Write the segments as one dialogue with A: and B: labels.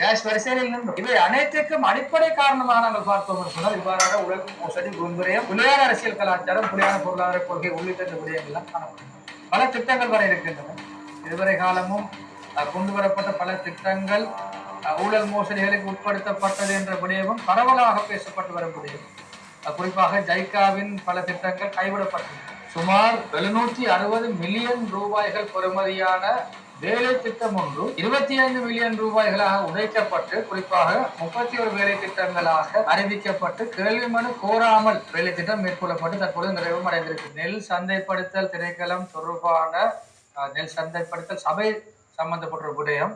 A: Cash வரிசையில் இவை அனைத்துக்கும் அடிப்படை காரணமாக நாங்கள் பார்த்தோம் சொன்னால் இவ்வாறான உலக மோசடி குன்புரியம் புலியான அரசியல் கலாச்சாரம் புலியான பொருளாதார கொள்கை உள்ளிட்ட இந்த விடயங்கள்லாம் காணப்படும் பல திட்டங்கள் வர இருக்கின்றன. இதுவரை காலமும் கொண்டு வரப்பட்ட பல திட்டங்கள் ஊழல் மோசடிகளுக்கு உட்படுத்தப்பட்டது என்ற விடயமும் பரவலாக பேசப்பட்டு வரக்கூடியது குறிப்பாக ஜைகாவின் பல திட்டங்கள் கைவிடப்பட்டன. சுமார் எழுநூற்றி அறுபது மில்லியன் ரூபாய்கள் பெறுமதியான வேலை திட்டம் ஒன்று இருபத்தி ஐந்து மில்லியன் ரூபாய்களாக உடைக்கப்பட்டு குறிப்பாக முப்பத்தி ஒரு வேலை திட்டங்களாக அறிவிக்கப்பட்டு கேள்வி மனு கோராமல் வேலை திட்டம் மேற்கொள்ளப்பட்டு தற்போது நிறைவும் அடைந்திருக்கு. நெல் சந்தைப்படுத்தல் திணைக்களம் தொடர்பான நெல் சந்தைப்படுத்தல் சபை சம்பந்தப்பட்ட ஒரு விடயம்.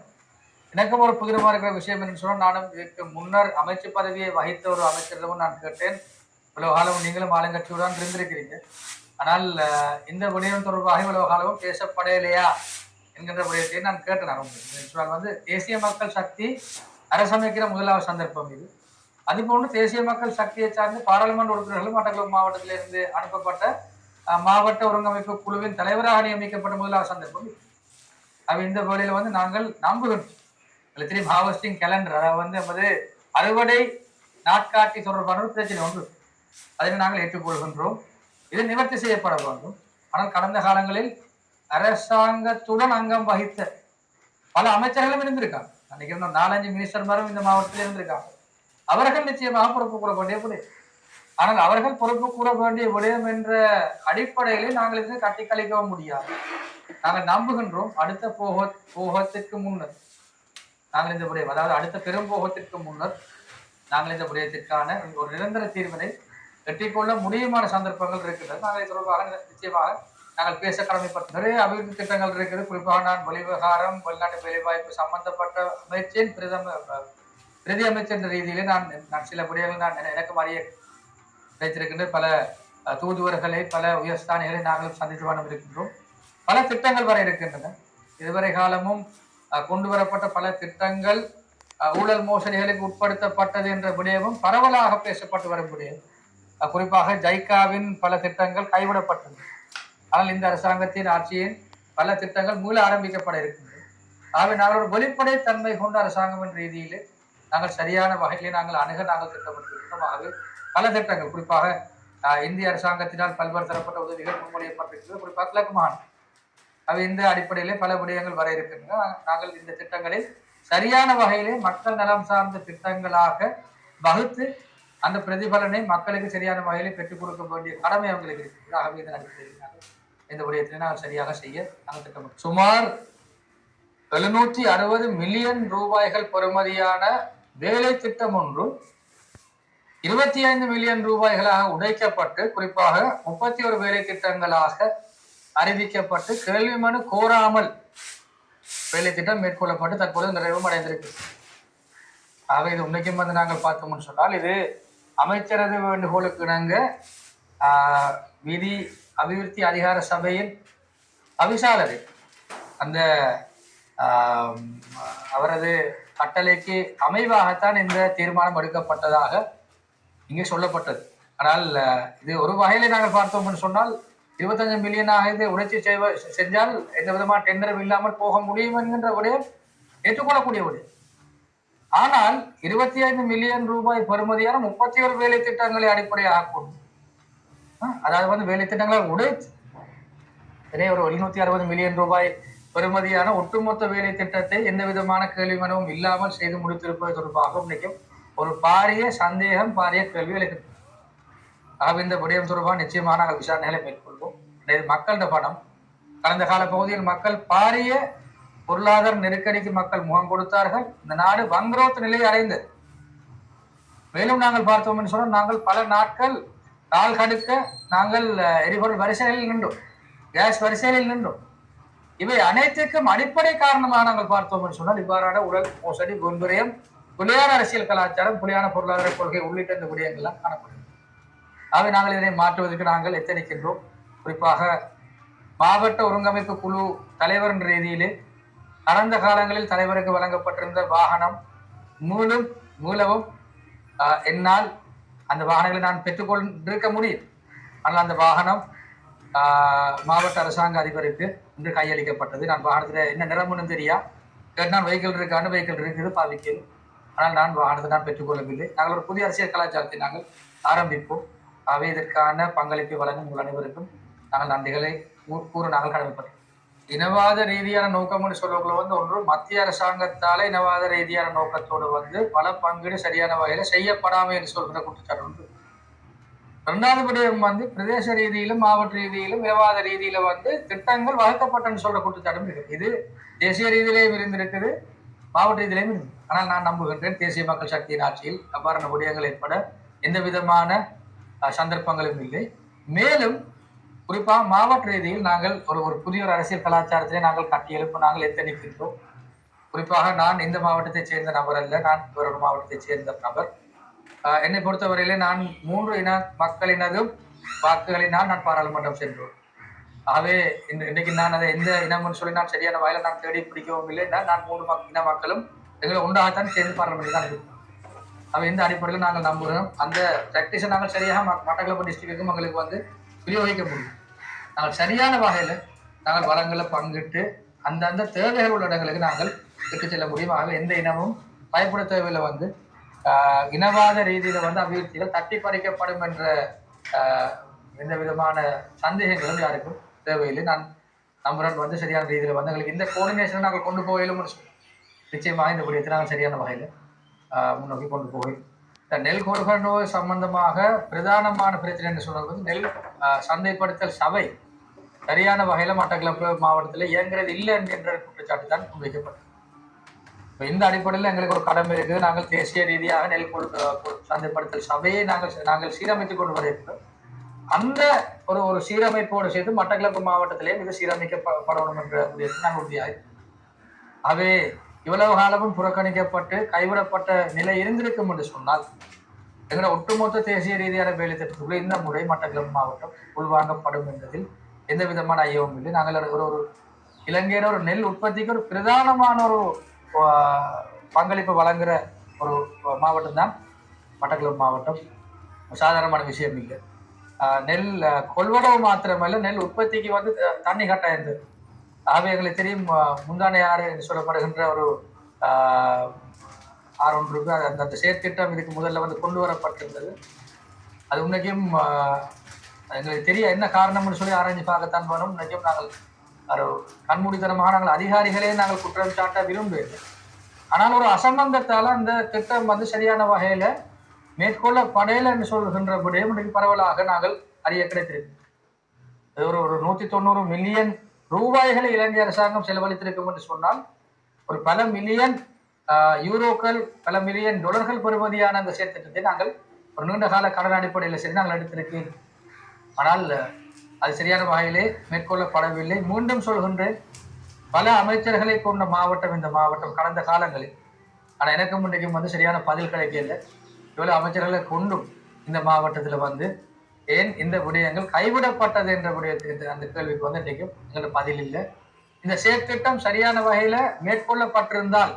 A: எனக்கும் ஒரு புதிரமா இருக்கிற விஷயம் என்று சொன்னால் நானும் இதற்கு முன்னர் அமைச்சு பதவியை வகித்த ஒரு அமைச்சரிடமும் நான் கேட்டேன். இவ்வளவு காலம் நீங்களும் ஆளுங்கட்சியுடன் இருந்திருக்கிறீங்க. ஆனால் இந்த விடயம் தொடர்பாக இவ்வளவு காலமும் பேசப்படலையா? என்கின்ற விடயத்தை நான் கேட்டேன் நான் வந்து தேசிய மக்கள் சக்தி அரசமைக்கிற முதலாவது சந்தர்ப்பம் இது. அதுபோன்று தேசிய மக்கள் சக்தியை சார்ந்து பாராளுமன்ற உறுப்பினர்களும் மட்டக்களப்பு மாவட்டத்திலிருந்து அனுப்பப்பட்ட மாவட்ட ஒருங்கமைப்பு குழுவின் தலைவராக நியமிக்கப்பட்ட முதலாவது சந்தர்ப்பம் இது. அப்ப இந்த வேளையில வந்து நாங்கள் நம்புகின்றோம் இதுல தெரியும் ஹார்வெஸ்டிங் கேலண்டர் அதாவது வந்து நமது அறுவடை நாட்காட்டி தொடர்பான ஒரு பிரச்சனை ஒன்று. அதனை நாங்கள் ஏற்றுக்கொள்கின்றோம். இது நிவர்த்தி செய்யப்பட வேண்டும். ஆனால் கடந்த காலங்களில் அரசாங்கத்துடன் அங்கம் வகித்த பல அமைச்சர்களும் இருந்திருக்காங்க. அன்னைக்கு இருந்த நாலஞ்சு மினிஸ்டர்மாரும் இந்த மாவட்டத்தில் இருந்திருக்காங்க. அவர்கள் நிச்சயமாக பொறுப்பு கூற வேண்டிய விடயம் ஆனால் அவர்கள் பொறுப்பு கூற வேண்டிய விடயம் என்ற அடிப்படையிலே நாங்கள் இதை கட்டி கழிக்கவும் முடியாது. நாங்கள் நம்புகின்றோம் அடுத்த போக போகத்திற்கு முன்னர் நாங்கள் இந்த விடயம் அதாவது அடுத்த பெரும் போகத்திற்கு முன்னர் நாங்கள் இந்த விடயத்திற்கான ஒரு நிரந்தர தீர்வினை வெற்றிக்கொள்ள முடியுமான சந்தர்ப்பங்கள் இருக்கின்றது நாங்கள் தொடர்பாக நிச்சயமாக நாங்கள் பேச கடமைப்பட்ட நிறைய அபிவிருத்தி திட்டங்கள் இருக்குது குறிப்பாக நான் வெளிவிவகாரம் வெளிநாட்டு வேலைவாய்ப்பு சம்பந்தப்பட்ட அமைச்சின் பிரதம பிரதி அமைச்சர் என்ற ரீதியிலே நான் நான் சில விடயங்கள் நான் எனக்கு அறிய கிடைத்திருக்கின்ற பல தூதுவர்களை பல உயர்ஸ்தானிகளை நாங்களும் சந்தித்து வண்ணம் இருக்கின்றோம். பல திட்டங்கள் வர இருக்கின்றன. இதுவரை காலமும் கொண்டு வரப்பட்ட பல திட்டங்கள் ஊழல் மோசடிகளுக்கு உட்படுத்தப்பட்டது என்ற விடயமும் பரவலாக பேசப்பட்டு வரும் விடயம். குறிப்பாக ஜைகாவின் பல திட்டங்கள் கைவிடப்பட்டது ஆனால் இந்த அரசாங்கத்தின் ஆட்சியின் பல திட்டங்கள் மீள ஆரம்பிக்கப்பட இருக்கின்றது. ஆகவே நாங்கள் ஒரு வெளிப்படைத்தன்மை கொண்ட அரசாங்கம் என்ற ரீதியிலே நாங்கள் சரியான வகையிலே நாங்கள் அணுக நாங்கள் திட்டமிட்டிருக்கிறோம். ஆகவே பல திட்டங்கள் குறிப்பாக இந்திய அரசாங்கத்தினால் பல்வேறு தரப்பட்ட உதவிகள் முன்மொழியப்பட்டிருக்கிறது. குறிப்பாக கிழக்கு மாகாணம். அவை இந்த அடிப்படையிலே பல விடயங்கள் வர இருக்கின்றன. நாங்கள் இந்த திட்டங்களை சரியான வகையிலே மக்கள் நலம் சார்ந்த திட்டங்களாக வகுத்து அந்த பிரதிபலனை மக்களுக்கு சரியான வகையிலே பெற்றுக் கொடுக்க வேண்டிய கடமை அவங்களுக்கு இருக்கிறது ஆகவே இதன் அடிப்படையில் நாங்கள் இந்த விடயத்தை நாங்கள் சரியாக செய்ய நாங்கள் திட்டமிட்டோம். சுமார் எழுநூற்றி அறுபது மில்லியன் ரூபாய்கள் பெறுமதியான வேலை திட்டம் ஒன்று இருபத்தி ஐந்து மில்லியன் ரூபாய்களாக உடைக்கப்பட்டு குறிப்பாக முப்பத்தி ஒரு வேலை திட்டங்களாக அறிவிக்கப்பட்டு கேள்வி மனு கோராமல் வேலை திட்டம் மேற்கொள்ளப்பட்டு தற்போது நிறைவும் அடைந்திருக்கு. ஆக இது உண்மைக்கும் வந்து நாங்கள் பார்த்தோம்னு சொன்னால் இது அமைச்சரது வேண்டுகோளுக்கு இணங்க விதி அபிவிருத்தி அதிகார சபையின் அவிசாலர் அந்த அவரது கட்டளைக்கு அமைவாகத்தான் இந்த தீர்மானம் எடுக்கப்பட்டதாக இங்கே சொல்லப்பட்டது. ஆனால் இது ஒரு வகையில நாங்கள் பார்த்தோம்னு சொன்னால் இருபத்தஞ்சு மில்லியனாக இது உணர்ச்சி செய்வ செஞ்சால் எந்த விதமான டெண்டரும் இல்லாமல் போக முடியும் என்கின்ற விடயம் ஏற்றுக்கொள்ளக்கூடிய விடயம் ஆனால் இருபத்தி ஐந்து மில்லியன் ரூபாய் பெறுமதியான முப்பத்தி ஒரு வேலை திட்டங்களை அடிப்படையாக கொண்டு அதாவது வந்து வேலை திட்டங்களை உடைச்சு ஒரு எழுநூத்தி அறுபது மில்லியன் ரூபாய் பெறுமதியான ஒட்டுமொத்த வேலை திட்டத்தை எந்த விதமான கேள்வி மனவும் இல்லாமல் செய்து முடித்திருப்பது தொடர்பாக இன்னைக்கும் ஒரு பாரிய சந்தேகம் பாரிய கேள்வி எழுகிறது ஆக இந்த விடயம் தொடர்பாக நிச்சயமாக நாங்கள் விசாரணைகளை மேற்கொள்வோம். மக்களிட பணம். கடந்த கால பகுதியில் மக்கள் பாரிய பொருளாதார நெருக்கடிக்கு மக்கள் முகம் கொடுத்தார்கள். இந்த நாடு வங்குரோத்து நிலையை அடைந்தது. மேலும் நாங்கள் பார்த்தோம் என்று சொன்னால் நாங்கள் பல நாட்கள் கால் கடுக்க நாங்கள் எரிபொருள் வரிசைகளில் நின்றோம். கேஸ் வரிசைகளில் நின்றோம். இவை அனைத்துக்கும் அடிப்படை காரணமாக நாங்கள் பார்த்தோம் என்று சொன்னால் இவ்வாறான உடல் மோசடி குன்புரியம் புலியான அரசியல் கலாச்சாரம் புலியான பொருளாதார கொள்கை உள்ளிட்ட இந்த விடயங்கள்லாம் காணப்படுகிறது. ஆகவே நாங்கள் இதனை மாற்றுவதற்கு நாங்கள் எத்தனைக்கின்றோம்? குறிப்பாக மாவட்ட ஒருங்கமைப்பு குழு தலைவர் என்ற ரீதியிலே கடந்த காலங்களில் தலைவருக்கு வழங்கப்பட்டிருந்த வாகனம் மூலம் மூலவும் என்னால் அந்த வாகனங்களை நான் பெற்றுக்கொண்டிருக்க முடியும். ஆனால் அந்த வாகனம் மாவட்ட அரசாங்க அதிபருக்கு இன்று கையளிக்கப்பட்டது. நான் வாகனத்தில் என்ன நிறமுன்னு தெரியா? நான் வெஹிக்கிள் இருக்கான்னு வெஹிக்கிள் இருக்குது? பாவிக்கிறது ஆனால் நான் வாகனத்தை நான் பெற்றுக்கொள்ளவில்லை நாங்கள் ஒரு புதிய அரசியல் கலாச்சாரத்தை நாங்கள் ஆரம்பிப்போம். அவை இதற்கான பங்களிப்பை வழங்கும் உங்கள் அனைவருக்கும் நாங்கள் நன்றிகளை கூ- கூற நாங்கள் கடமைப்பட்டோம். இனவாத ரீதியான நோக்கம்னு சொல்லக்குள்ள வந்து ஒன்று மத்திய அரசாங்கத்தால இனவாத ரீதியான நோக்கத்தோடு வந்து பல பங்கீடு சரியான வகையில் செய்யப்படாமல் என்று சொல்கிற குற்றச்சாட்டு உண்டு. இரண்டாவது படிவம் வந்து பிரதேச ரீதியிலும் மாவட்ட ரீதியிலும் இனவாத ரீதியில வந்து திட்டங்கள் வகுக்கப்பட்டன்னு சொல்ற குற்றச்சாட்டும் இருக்கு. இது தேசிய ரீதியிலேயும் இருந்திருக்குது மாவட்ட ரீதியிலையும் இருக்கு ஆனால் நான் நம்புகின்றேன் தேசிய மக்கள் சக்தியின் ஆட்சியில் அவ்வாறான விடயங்கள் ஏற்பட எந்த விதமான சந்தர்ப்பங்களும் இல்லை. மேலும் குறிப்பாக மாவட்ட ரீதியில் நாங்கள் ஒரு ஒரு புதிய ஒரு அரசியல் கலாச்சாரத்திலே நாங்கள் கட்டியெழுப்பு நாங்கள் எத்தனிக்கின்றோம். குறிப்பாக நான் இந்த மாவட்டத்தைச் சேர்ந்த நபர் அல்ல நான் வேறொரு மாவட்டத்தைச் சேர்ந்த நபர். என்னை பொறுத்தவரையிலே நான் மூன்று இன மக்களினதும் வாக்குகளினால் நான் பாராளுமன்றம் சென்றோம். ஆகவே இந்த இன்றைக்கு நான் அதை எந்த இனம்னு சொல்லி நான் சரியான வாயில நான் தேடி பிடிக்கவும் இல்லை. நான் மூன்று மக் இன மக்களும் எங்களை உண்டாகத்தான் சேர்ந்து பாராளுமன்றம் தான் இருக்கும். அவை இந்த அடிப்படையில் நாங்கள் நம்புகிறோம். அந்த ப்ராக்டிஸை நாங்கள் சரியாக ம- மட்டக்களப்பு டிஸ்ட்ரிக்ட்டுக்கும் எங்களுக்கு வந்து விநியோகிக்க முடியும் நாங்கள் சரியான வகையில் நாங்கள் வளங்களை பங்கிட்டு அந்தந்த தேவைகள் உள்ள இடங்களுக்கு நாங்கள் விட்டு செல்ல முடியும். ஆகவே எந்த இனமும் பயப்பட தேவையில்லை வந்து இனவாத ரீதியில் வந்து அபிவிருத்தியில் தட்டி பறிக்கப்படும் என்ற எந்த விதமான சந்தேகங்களும் யாருக்கும் தேவையில்லை. நான் நம்புறேன் வந்து சரியான ரீதியில் வந்து எங்களுக்கு இந்த கோஆர்டினேஷனை நாங்கள் கொண்டு போயிலும் நிச்சயமாக இந்த விடயத்தை நாங்கள் சரியான வகையில் முன்னோக்கி கொண்டு போய் நெல் கொடுக்க நோய் சம்பந்தமாக பிரதானமான பிரச்சனை என்று சொல்றது வந்து நெல் சந்தைப்படுத்தல் சபை சரியான வகையில் மட்டக்களப்பு மாவட்டத்தில் இயங்குறது இல்லை என்கின்ற குற்றச்சாட்டு தான் முன்வைக்கப்பட்டது இப்போ இந்த அடிப்படையில் எங்களுக்கு ஒரு கடமை இருக்குது. நாங்கள் தேசிய ரீதியாக நெல் சந்தைப்படுத்தல் சபையை நாங்கள் நாங்கள் சீரமைத்துக் கொண்டு வருகிறோம் அந்த ஒரு ஒரு சீரமைப்போடு சேர்த்து மட்டக்களப்பு மாவட்டத்திலேயும் மிக சீரமைக்கப்படணும் என்ற நாங்கள் உறுதியாக அவே இவ்வளவு காலமும் புறக்கணிக்கப்பட்டு கைவிடப்பட்ட நிலை இருந்திருக்கும் என்று சொன்னால் எங்களோட ஒட்டுமொத்த தேசிய ரீதியான வேலை திட்டத்துக்குள்ள இந்த முறை மட்டக்களப்பு மாவட்டம் உள்வாங்கப்படும் என்பதில் எந்த விதமான ஐயமும் இல்லை. நாங்கள் ஒரு ஒரு இலங்கையில ஒரு நெல் உற்பத்திக்கு ஒரு பிரதானமான ஒரு பங்களிப்பு வழங்குற ஒரு மாவட்டம் தான் மட்டக்களப்பு மாவட்டம். சாதாரணமான விஷயம் இல்லை. நெல் கொள்வனவு மாத்திரமல்ல நெல் உற்பத்திக்கு வந்து தண்ணி கட்டாயம் ஆகவே எங்களுக்கு தெரியும் ஆஹ், என்று சொல்லப்படுகின்ற ஒரு ஆர் ஒன்று இருக்கு. அந்த அந்த செயற்திட்டம் இதுக்கு முதல்ல வந்து கொண்டு வரப்பட்டிருந்தது. அது உன்னைக்கும் எங்களுக்கு தெரிய என்ன காரணம்னு சொல்லி ஆராய்ஞ்சு பார்க்கத்தான் போனோம் இன்னைக்கும் நாங்கள் ஒரு கண்மூடித்தனமாக நாங்கள் அதிகாரிகளே நாங்கள் குற்றம் சாட்ட விரும்புகிறோம் ஆனால் ஒரு அசம்பந்தத்தால் அந்த திட்டம் வந்து சரியான வகையில மேற்கொள்ளப்படையல என்று சொல்கின்ற விடயம் பரவலாக நாங்கள் அறிய கிடைத்திருக்கு இது ஒரு ஒரு நூற்றி தொண்ணூறு மில்லியன் ரூபாய்களை இலங்கை அரசாங்கம் செலவழித்திருக்கும் என்று சொன்னால் ஒரு பல மில்லியன் யூரோக்கள் பல மில்லியன் டொலர்கள் பெறுமதியான அந்த செயற்திட்டத்தை நாங்கள் ஒரு நீண்ட கால கடன் அடிப்படையில் சரி நாங்கள் எடுத்திருக்கேன் ஆனால் அது சரியான வகையிலே மேற்கொள்ளப்படவில்லை. மீண்டும் சொல்கின்றேன் பல அமைச்சர்களை கொண்ட மாவட்டம் இந்த மாவட்டம் கடந்த காலங்களில் ஆனால் எனக்கு முன்னைக்கும் வந்து சரியான பதில் கிடைக்கல. இவ்வளவு அமைச்சர்களை கொண்டும் இந்த மாவட்டத்தில் வந்து ஏன் இந்த விடயங்கள் கைவிடப்பட்டது என்ற விடயத்துக்கு அந்த கேள்விக்கு வந்து இன்றைக்கும் எங்களுக்கு பதில் இல்லை. இந்த செயற்திட்டம் சரியான வகையில மேற்கொள்ளப்பட்டிருந்தால்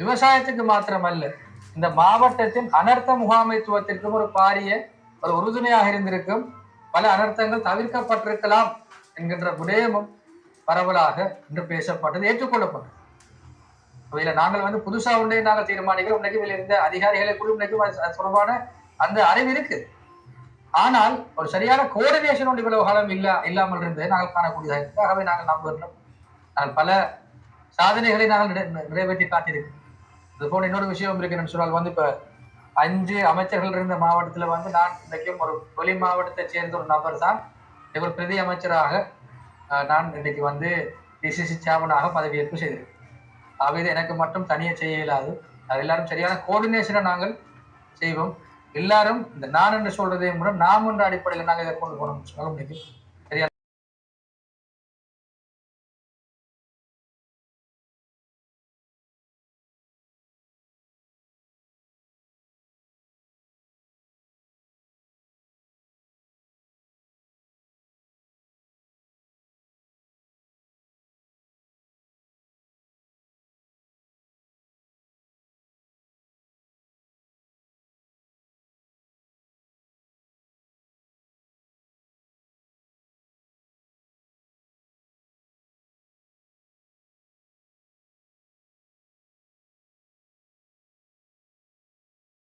A: விவசாயத்துக்கு மாத்திரமல்ல இந்த மாவட்டத்தின் அனர்த்த முகாமைத்துவத்திற்கும் ஒரு பாரிய ஒரு உறுதுணையாக இருந்திருக்கும். பல அனர்த்தங்கள் தவிர்க்கப்பட்டிருக்கலாம் என்கின்ற விடயமும் பரவலாக இன்று பேசப்பட்டது ஏற்றுக்கொள்ளப்பட்டது. இதில் நாங்கள் வந்து புதுசாக ஒன்றே நாங்கள் தீர்மானிக்கிறோம். இன்னைக்கு இதுல இருந்த அதிகாரிகளை குழு தொடர்பான அந்த அறிவு இருக்குது. ஆனால் ஒரு சரியான கோஆர்டினேஷன் ஒன்று இவ்வளவு காலம் இல்ல இல்லாமல் இருந்து நாங்கள் காணக்கூடியதாக இருக்கு ஆகவே நாங்கள் நம்புகிறோம். நாங்கள் பல சாதனைகளை நாங்கள் நிறை- நிறைவேற்றி காட்டியிருக்கோம் இது போன்ற இன்னொரு விஷயம் இருக்குன்னு சொன்னால் வந்து இப்போ அஞ்சு அமைச்சர்கள் இருந்த மாவட்டத்தில் வந்து நான் இன்றைக்கும் ஒரு வெளி மாவட்டத்தை சேர்ந்த ஒரு நபர் தான் ஒரு பிரதி அமைச்சராக நான் இன்றைக்கு வந்து டிசிசி சேர்மனாக பதவியேற்பு செய்திருக்கேன் ஆகவே இது எனக்கு மட்டும் தனியாக செய்ய இயலாது. அது எல்லாரும் சரியான கோஆர்டினேஷனை நாங்கள் செய்வோம். எல்லாரும் இந்த நான் என்று சொல்றதே கூட நாம் என்ற அடிப்படையில் நாங்கள் இதை கொண்டு போனோம் சொல்ல முடியும்